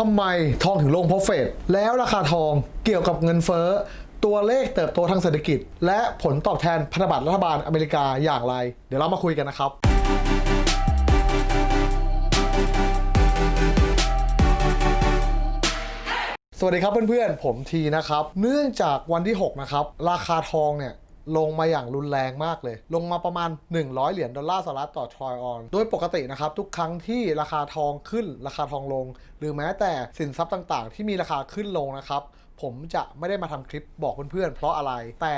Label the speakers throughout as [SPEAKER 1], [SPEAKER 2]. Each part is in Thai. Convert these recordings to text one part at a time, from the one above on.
[SPEAKER 1] ทำไมทองถึงลงเพราะเฟดแล้วราคาทองเกี่ยวกับเงินเฟ้อ ตัวเลขเติบโตทางเศรษฐกิจ และผลตอบแทนพันธบัตรรัฐบาลอเมริกาอย่างไร เดี๋ยวเรามาคุยกันนะครับสวัสดีครับเพื่อนๆ ผมทีนะครับ เนื่องจากวันที่ 6 นะครับ ราคาทองเนี่ย ลงมาอย่างรุนแรงมากเลย ลงมาประมาณ 100 เหรียญดอลลาร์สหรัฐต่อทรอยออน โดยปกตินะครับ ทุกครั้งที่ราคาทองขึ้นราคาทองลง หรือแม้แต่สินทรัพย์ต่างๆ ที่มีราคาขึ้นลงนะครับ ผมจะไม่ได้มาทำคลิปบอกเพื่อนๆ เพราะอะไรแต่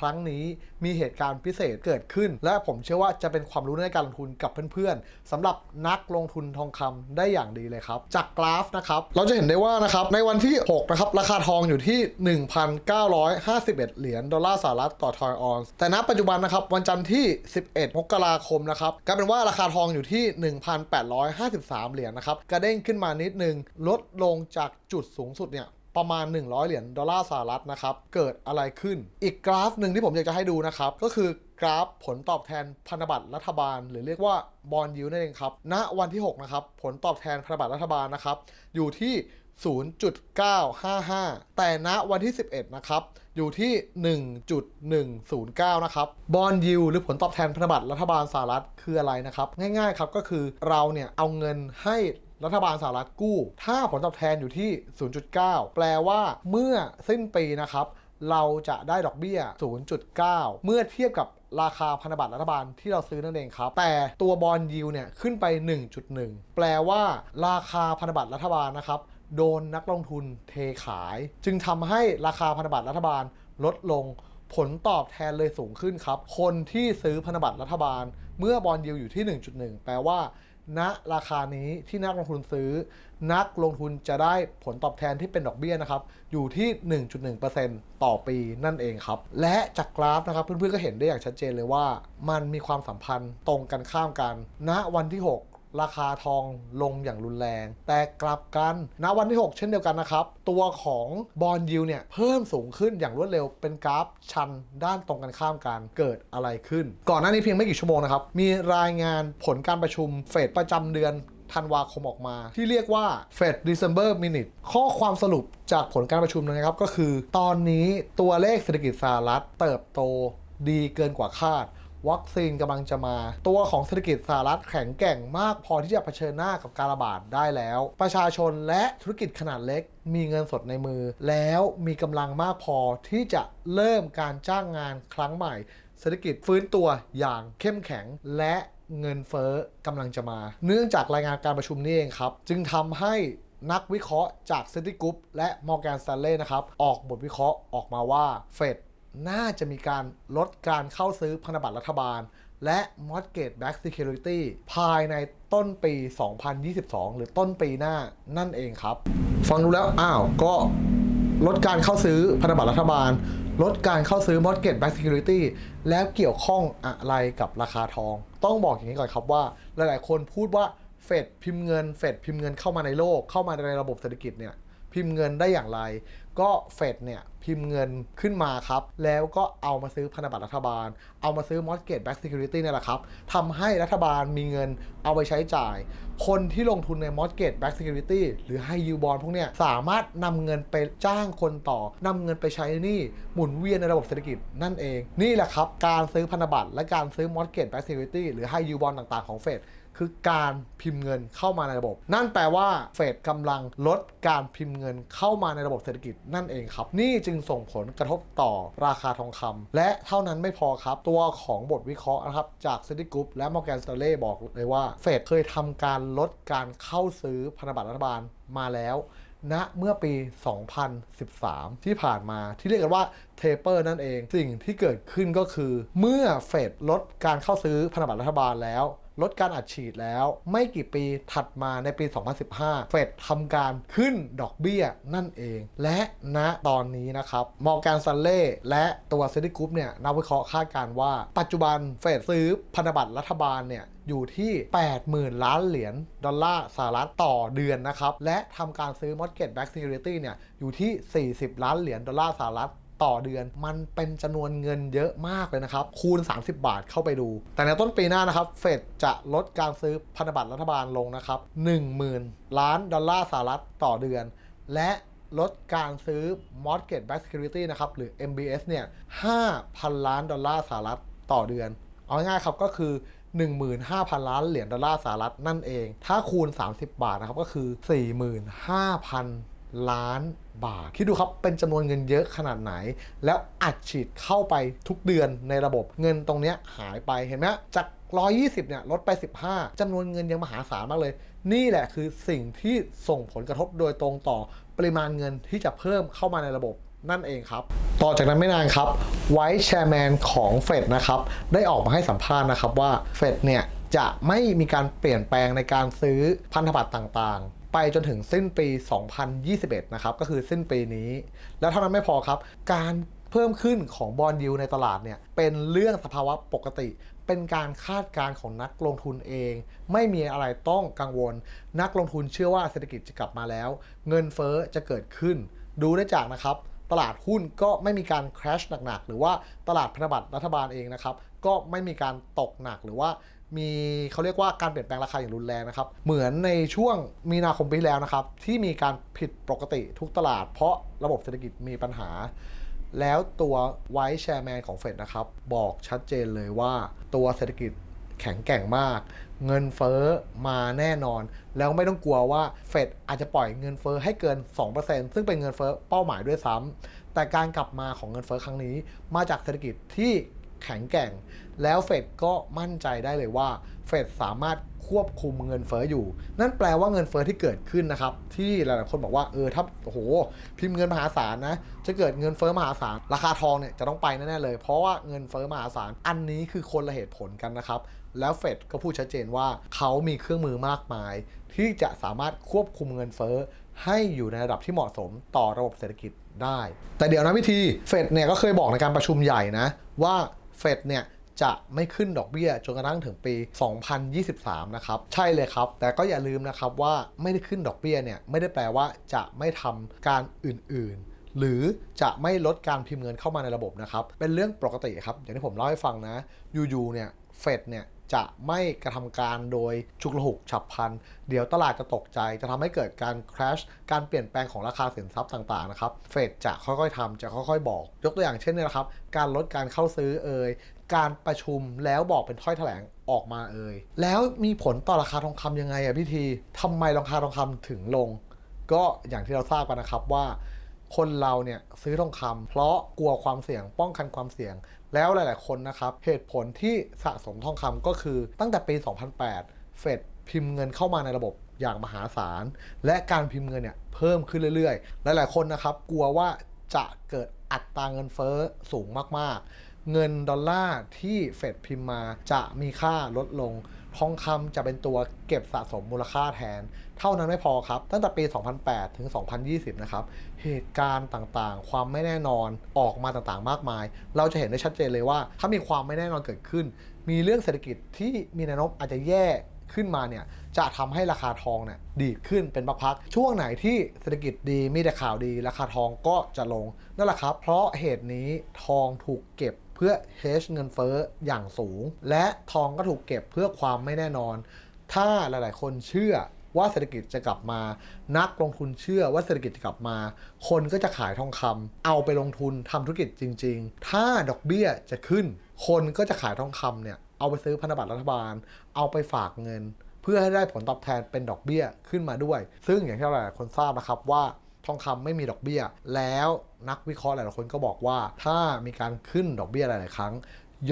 [SPEAKER 1] ครั้งนี้มีเหตุการณ์พิเศษเกิดขึ้น และผมเชื่อว่าจะเป็นความรู้ในการลงทุนกับเพื่อนๆสำหรับนักลงทุนทองคำได้อย่างดีเลยครับ จากกราฟนะครับเราจะเห็นได้ว่านะครับในวันที่ 6 นะครับ ราคาทองอยู่ที่ 1,951 เหรียญดอลลาร์สหรัฐต่อทอยออนซ์แต่ณปัจจุบันนะครับวันจันทร์ที่ 11 มกราคมนะครับกลายเป็นว่าราคาทองอยู่ที่ 1,853 เหรียญนะครับกระเด้งขึ้นมานิดนึงลดลงจากจุดสูงสุดเนี่ย ประมาณ 100 เหรียญดอลลาร์สหรัฐนะครับ เกิดอะไรขึ้น อีกกราฟหนึ่งที่ผมอยากจะให้ดูนะครับ ก็คือกราฟผลตอบแทนพันธบัตรรัฐบาล หรือเรียกว่าบอลยูนั่นเองครับ ณ วันที่ 6 นะครับ ผลตอบแทนพันธบัตรรัฐบาลนะครับ อยู่ที่ 0.955 แต่ณวันที่ 11 นะครับ อยู่ที่ 1.109 นะครับ บอลยิวหรือผลตอบแทนพันธบัตรรัฐบาลสหรัฐคืออะไรนะครับ ง่ายๆครับก็คือเราเนี่ยเอาเงินให้ รัฐบาลสหรัฐกู้ ถ้าผลตอบแทนอยู่ที่ 0.9 แปลว่าเมื่อสิ้นปีนะครับ เราจะได้ดอกเบี้ย 0.9 เมื่อเทียบกับราคาพันธบัตรรัฐบาลที่เราซื้อนั่นเองครับ แต่ตัวบอลยิวเนี่ยขึ้นไป 1.1 แปลว่าราคาพันธบัตรรัฐบาลนะครับโดนนักลงทุนเทขาย จึงทำให้ราคาพันธบัตรรัฐบาลลดลงผลตอบแทนเลยสูงขึ้นครับ คนที่ซื้อพันธบัตรรัฐบาล เมื่อบอลยิวอยู่ที่ 1.1 แปลว่า ณราคานี้ที่นักลงทุนซื้อ นักลงทุนจะได้ผลตอบแทนที่เป็นดอกเบี้ยนะครับ อยู่ที่ 1.1%ต่อปีนั่นเองครับ และจากกราฟนะครับ เพื่อนๆก็เห็นได้อย่างชัดเจนเลยว่า มันมีความสัมพันธ์ตรงกันข้ามกันณวันที่ 6 ราคาทองลงอย่างรุนแรง แต่กลับกันณวันที่ 6 เช่นเดียวกันนะครับ ตัวของบอลยิวเนี่ยเพิ่มสูงขึ้นอย่างรวดเร็วเป็นกราฟชันด้านตรงกันข้ามกันเกิดอะไรขึ้น ก่อนหน้านี้เพียงไม่กี่ชั่วโมงนะครับ มีรายงานผลการประชุมเฟดประจำเดือนธันวาคมออกมา ที่เรียกว่า Fed December Minute ข้อความสรุปจากผลการประชุมนะครับ ก็คือ ตอนนี้ตัวเลขเศรษฐกิจสหรัฐเติบโตดีเกินกว่าคาด วัคซีนกำลังจะมา ตัวของเศรษฐกิจสหรัฐแข็งแกร่งมากพอที่จะเผชิญหน้ากับการระบาดได้แล้ว ประชาชนและธุรกิจขนาดเล็กมีเงินสดในมือ แล้วมีกำลังมากพอที่จะเริ่มการจ้างงานครั้งใหม่ เศรษฐกิจฟื้นตัวอย่างเข้มแข็งและเงินเฟ้อกำลังจะมา เนื่องจากรายงานการประชุมนี้เองครับ จึงทำให้นักวิเคราะห์จาก c i t y Group และ Morgan Stanley นะครับ ออกบทวิเคราะห์ออกมาว่าเฟด น่าจะมีการลดการเข้าซื้อพันธบัตรรัฐบาล และ Mortgage Back Security ภายในต้นปี 2022 หรือต้นปีหน้านั่นเองครับ ฟังดูแล้ว อ้าว ก็ลดการเข้าซื้อพันธบัตรรัฐบาล ลดการเข้าซื้อ mortgage Back security แล้วเกี่ยวข้องอะไรกับราคาทอง ต้องบอกอย่างนี้ก่อนครับว่า หลายๆ คนพูดว่าเฟดพิมพ์เงินเฟดพิมพ์เงินเข้ามาในโลกเข้ามาในระบบเศรษฐกิจเนี่ยพิมพ์เงินได้อย่างไร ก็เฟดเนี่ยพิมพ์เงินขึ้นมาครับ แล้วก็เอามาซื้อพันธบัตรรัฐบาล เอามาซื้อ mortgage backed security เนี่ยแหละครับทำให้รัฐบาลมีเงินเอาไปใช้จ่าย คนที่ลงทุนใน mortgage backed security หรือ high yield bond พวกเนี้ยสามารถนำเงินไปจ้างคนต่อนำเงินไปใช้หนี้หมุนเวียนในระบบเศรษฐกิจนั่นเอง นี่แหละครับ การซื้อพันธบัตรและการซื้อ mortgage backed security หรือ high yield bond ต่างๆของเฟด คือการพิมพ์เงินเข้ามาในระบบ นั่นแปลว่าเฟดกำลังลดการพิมพ์เงินเข้ามาในระบบเศรษฐกิจนั่นเองครับ นี่จึงส่งผลกระทบต่อราคาทองคำและเท่านั้นไม่พอครับ ตัวของบทวิเคราะห์นะครับ จาก c i t y Group และ Morgan Stanley บอกเลยว่า เฟดเคยทำการลดการเข้าซื้อพันธบัตรรัฐบาลมาแล้วณเมื่อปี 2013 ที่ผ่านมาที่เรียกกันว่าเทเปอร์นั่นเอง สิ่งที่เกิดขึ้นก็คือ เมื่อเฟดลดการเข้าซื้อพันธบัตรรัฐบาลแล้ว ลดการอัดฉีดแล้ว ไม่กี่ปีถัดมาในปี 2015 เฟดทำการขึ้นดอกเบี้ยนั่นเอง และณตอนนี้นะครับมอร์แกนซันเล่และตัวเซติกรุ๊ปเนี่ยนักวิเคราะห์คาดการว่าปัจจุบันเฟดซื้อพันธบัตรรัฐบาลเนี่ยอยู่ที่ 80,000 ล้านเหรียญดอลลาร์สหรัฐต่อเดือนนะครับ และทำการซื้อ mortgage Back security เนี่ยอยู่ที่ 40 ล้านเหรียญดอลลาร์สหรัฐ ต่อเดือน มันเป็นจำนวนเงินเยอะมากเลยนะครับ คูณ 30 บาทเข้าไปดู แต่ในต้นปีหน้านะครับ เฟดจะลดการซื้อพันธบัตรรัฐบาลลงนะครับ10,000 ล้านดอลลาร์สหรัฐต่อเดือน และลดการซื้อ mortgage backed security นะครับ หรือ MBS เนี่ย 5,000 ล้านดอลลาร์สหรัฐต่อเดือน เอาง่ายๆครับก็คือ 15,000 ล้านเหรียญดอลลาร์สหรัฐนั่นเอง ถ้าคูณ 30 บาทนะครับก็คือ 45,000 ล้านบาท คิดดูครับเป็นจำนวนเงินเยอะขนาดไหน แล้วอัดฉีดเข้าไปทุกเดือนในระบบเงินตรงนี้หายไปเห็นไหมจาก 120 เนี่ยลดไป 15จำนวนเงินยังมหาศาลมากเลย นี่แหละคือสิ่งที่ส่งผลกระทบโดยตรงต่อปริมาณเงินที่จะเพิ่มเข้ามาในระบบนั่นเองครับ ต่อจากนั้นไม่นานครับไวท์แชร์แมนของเฟดนะครับได้ออกมาให้สัมภาษณ์นะครับว่าเฟดเนี่ยจะไม่มีการเปลี่ยนแปลงในการซื้อพันธบัตรต่างๆ ไปจนถึงสิ้นปี 2021 นะครับ ก็คือสิ้นปีนี้ แล้วเท่านั้นไม่พอครับ การเพิ่มขึ้นของบอลยูในตลาดเนี่ย เป็นเรื่องสภาวะปกติ เป็นการคาดการณ์ของนักลงทุนเอง ไม่มีอะไรต้องกังวล นักลงทุนเชื่อว่าเศรษฐกิจจะกลับมาแล้ว เงินเฟ้อจะเกิดขึ้น ดูได้จากนะครับตลาดหุ้นก็ไม่มีการ crash หนักๆ หรือว่าตลาดพันธบัตรรัฐบาลเองนะครับ ก็ไม่มีการตกหนักหรือว่า มีเขาเรียกว่าการเปลี่ยนแปลงราคาอย่างรุนแรงนะครับ เหมือนในช่วงมีนาคมปีที่แล้วนะครับ ที่มีการผิดปกติทุกตลาด เพราะระบบเศรษฐกิจมีปัญหา แล้วตัวไวท์แชร์แมนของเฟดนะครับ บอกชัดเจนเลยว่าตัวเศรษฐกิจแข็งแกร่งมาก เงินเฟอ้อมาแน่นอน แล้วไม่ต้องกลัวว่าเฟดอาจจะปล่อยเงินเฟอ้อให้เกิน 2%ซึ่งเป็นเงินเฟอ้อเป้าหมายด้วยซ้ำแต่การกลับมาของเงินเฟอ้อครั้งนี้มาจากเศรษฐกิจที่ แข็งแกร่ง แล้วเฟดก็มั่นใจได้เลยว่าเฟดสามารถควบคุมเงินเฟ้ออยู่ นั่นแปลว่าเงินเฟ้อที่เกิดขึ้นนะครับ ที่หลายๆคนบอกว่าเออถ้าโอ้โห พิมพ์เงินมหาศาลนะ จะเกิดเงินเฟ้อมหาศาล ราคาทองเนี่ยจะต้องไปแน่ๆเลย เพราะว่าเงินเฟ้อมหาศาล อันนี้คือคนละเหตุผลกันนะครับ แล้วเฟดก็พูดชัดเจนว่าเขามีเครื่องมือมากมาย ที่จะสามารถควบคุมเงินเฟ้อให้อยู่ในระดับที่เหมาะสมต่อระบบเศรษฐกิจได้ แต่เดี๋ยวนะวิธีเฟดเนี่ยก็เคยบอกในการประชุมใหญ่นะว่า เฟดเนี่ยจะไม่ขึ้นดอกเบี้ยจนกระทั่งถึงปี 2023 นะครับ ใช่เลยครับ แต่ก็อย่าลืมนะครับว่าไม่ได้ขึ้นดอกเบี้ยเนี่ยไม่ได้แปลว่าจะไม่ทำการอื่นๆ หรือจะไม่ลดการพิมพ์เงินเข้ามาในระบบนะครับ เป็นเรื่องปกติครับ อย่างที่ผมเล่าให้ฟังนะ อยู่ๆ เนี่ย เฟดเนี่ย จะไม่กระทำการโดยฉุกละหุกฉับพลัน เดี๋ยวตลาดจะตกใจ จะทำให้เกิดการ crash การเปลี่ยนแปลงของราคาสินทรัพย์ต่างๆนะครับเฟดจะค่อยๆทำจะค่อยๆ บอก ยกตัวอย่างเช่นนี่นะครับ การลดการเข้าซื้อเอ่ยการประชุมแล้วบอกเป็นถ้อยแถลงออกมาเอ่ยแล้วมีผลต่อราคาทองคำยังไงอะพี่ทีทำไมราคาทองคำถึงลง ก็อย่างที่เราทราบกันนะครับว่า คนเราเนี่ยซื้อทองคำเพราะกลัวความเสี่ยงป้องกันความเสี่ยง แล้วหลาย ๆ คนนะครับเหตุผลที่สะสมทองคำก็คือตั้งแต่ปี 2008 เฟดพิมพ์เงินเข้ามาในระบบอย่างมหาศาล และการพิมพ์เงินเนี่ยเพิ่มขึ้นเรื่อย ๆ หลาย ๆ คนนะครับกลัวว่าจะเกิดอัตราเงินเฟ้อสูงมาก ๆ เงินดอลลาร์ที่เฟดพิมพ์มาจะมีค่าลดลง ทองคำจะเป็นตัวเก็บสะสมมูลค่าแทน เท่านั้นไม่พอครับ ตั้งแต่ปี 2008 ถึง 2020 นะครับ เหตุการณ์ต่างๆ ความไม่แน่นอนออกมาต่างๆ มากมาย เราจะเห็นได้ชัดเจนเลยว่า ถ้ามีความไม่แน่นอนเกิดขึ้น มีเรื่องเศรษฐกิจที่มีแนวโน้มอาจจะแย่ขึ้นมาเนี่ยจะทำให้ราคาทองเนี่ยดีขึ้นเป็นพักๆช่วงไหนที่เศรษฐกิจดีมีแต่ข่าวดี ราคาทองก็จะลงนั่นแหละครับ เพราะเหตุนี้ทองถูกเก็บ พื่อ hedge เงินเฟ้ออย่างสูง และทองก็ถูกเก็บเพื่อความไม่แน่นอน ถ้าหลายๆ คนเชื่อว่าเศรษฐกิจจะกลับมา นักลงทุนเชื่อว่าเศรษฐกิจจะกลับมา คนก็จะขายทองคำเอาไปลงทุนทำธุรกิจจริง ๆ ถ้าดอกเบี้ยจะขึ้น คนก็จะขายทองคำเนี่ยเอาไปซื้อพันธบัตรรัฐบาล เอาไปฝากเงิน เพื่อให้ได้ผลตอบแทนเป็นดอกเบี้ยขึ้นมาด้วย ซึ่งอย่างที่หลายๆคนทราบนะครับว่า ทองคำไม่มีดอกเบี้ย แล้วนักวิเคราะห์หลายๆคนก็บอกว่า ถ้ามีการขึ้นดอกเบี้ยหลาย ๆ ครั้ง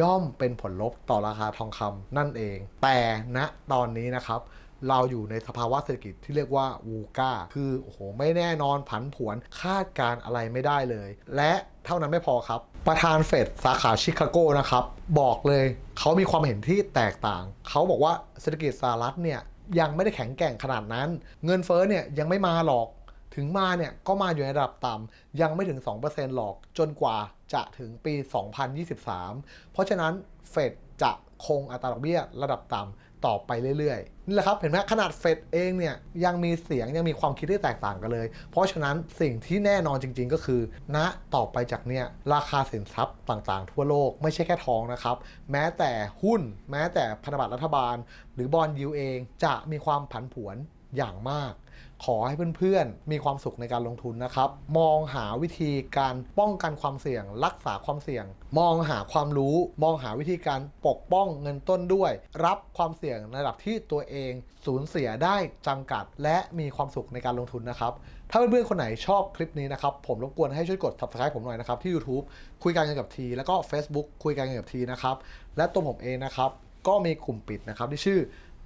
[SPEAKER 1] ย่อมเป็นผลลบต่อราคาทองคำนั่นเอง แต่ณตอนนี้นะครับเราอยู่ในสภาวะเศรษฐกิจที่เรียกว่าวูกาคือโอ้โหไม่แน่นอนผันผวนคาดการอะไรไม่ได้เลย และเท่านั้นไม่พอครับ ประธานเฟดสาขาชิคาโกนะครับ บอกเลยเขามีความเห็นที่แตกต่าง เขาบอกว่าเศรษฐกิจสหรัฐเนี่ยยังไม่ได้แข็งแกร่งขนาดนั้น เงินเฟ้อเนี่ยยังไม่มาหรอก ถึงมาเนี่ยก็มาอยู่ในระดับต่ำยังไม่ถึง 2%หรอกจนกว่าจะถึงปี 2023 เพราะฉะนั้นเฟดจะคงอัตราดอกเบี้ยระดับต่ำต่อไปเรื่อยๆ นี่แหละครับ เห็นไหมขนาดเฟดเองเนี่ยยังมีเสียงยังมีความคิดที่แตกต่างกันเลย เพราะฉะนั้นสิ่งที่แน่นอนจริงๆก็คือณต่อไปจากเนี่ยราคาสินทรัพย์ต่างๆ ทั่วโลกไม่ใช่แค่ทองนะครับ แม้แต่หุ้น แม้แต่พันธบัตรรัฐบาล หรือบอลยูเองจะมีความผันผวนอย่างมาก ขอให้เพื่อนๆ มีความสุขในการลงทุนนะครับ มองหาวิธีการป้องกันความเสี่ยง รักษาความเสี่ยง มองหาความรู้ มองหาวิธีการปกป้องเงินต้นด้วย รับความเสี่ยงในระดับที่ตัวเองสูญเสียได้จำกัด และมีความสุขในการลงทุนนะครับ ถ้าเพื่อนๆ คนไหนชอบคลิปนี้นะครับ ผมรบกวนให้ช่วยกด subscribe ผมหน่อยนะครับที่ YouTube คุยกันเงินกับที แล้วก็ Facebook คุยกันเงินกับทีนะครับ และตัวผมเองนะครับก็มีกลุ่มปิดนะครับที่ชื่อ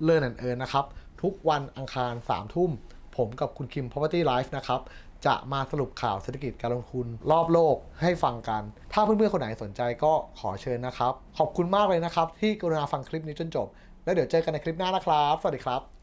[SPEAKER 1] Learn and Earn นะครับทุกวันอังคาร3ทุ่ม ผมกับคุณคิม Property Life นะครับ จะมาสรุปข่าวเศรษฐกิจการลงทุนรอบโลกให้ฟังกัน ถ้าเพื่อนๆ คนไหนสนใจก็ขอเชิญนะครับ ขอบคุณมากเลยนะครับ ที่กรุณาฟังคลิปนี้จนจบ แล้วเดี๋ยวเจอกันในคลิปหน้านะครับ สวัสดีครับ